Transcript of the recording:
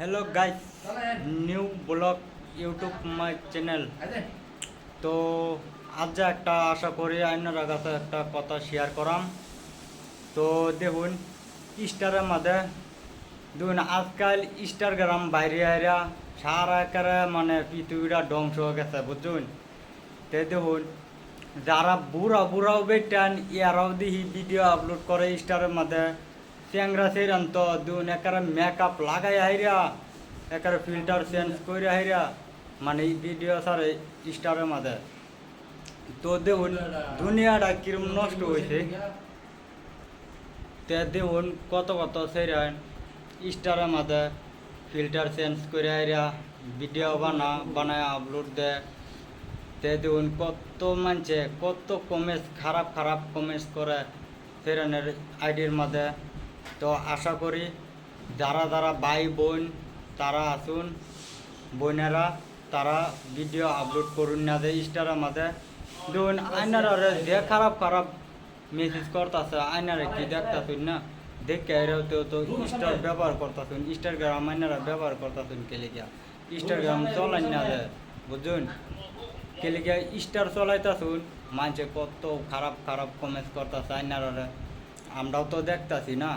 Hello guys new blog YouTube my channel তো আজ একটা আশা করি আপনারা কাছে একটা কথা শেয়ার করাম। তো দেখুন স্টারের মাঝে, দেখুন, আজকাল ইনস্টাগ্রাম বাইরে আইরা সারা একেবারে মানে পৃথিবীটা ধ্বংস হয়ে গেছে বুঝুন তে দেখুন, যারা বুড়া বুড়াও বেটান ইয়ারাও দেখি ভিডিও আপলোড করে স্টারের মাঝে। চ্যাংরা তো দুন একারে মেকআপ লাগাই হাইরা, একারে ফিল্টার চেঞ্জ করে হাইরা মানে ভিডিও সারে স্টারের মাঝে তো দেখুন দুনিয়াটা কিরম নষ্ট হয়েছে তে দেখুন কত কত সেরান স্টারের মাঝে ফিল্টার চেঞ্জ করে হাইরা ভিডিও বানা, বানায় আপলোড দেয় তে দেখুন কত মানছে, কত কমেন্টস খারাপ খারাপ কমেন্টস করে ফেরানের আইডির মাঝে তো আশা করি যারা যারা ভাই, বোন তারা আসুন বোনেরা তারা ভিডিও আপলোড করুন না যে স্টারের মাঝে দেখুন আইনারা যে খারাপ খারাপ মেসেজ করতেছে আইনারা কি দেখতাছুন না? দেখে এরাও তো তো স্টার ব্যবহার করতেছুন ইনস্টাগ্রাম আইনারা ব্যবহার করতেছুন কেলে লিখা ইনস্টাগ্রাম চলাই না যে বুঝুন কে লিখা স্টার চলাইতাছুন মানছে কত খারাপ খারাপ কমেন্টস করতেছে আইনারা আমরাও তো দেখতাছি না।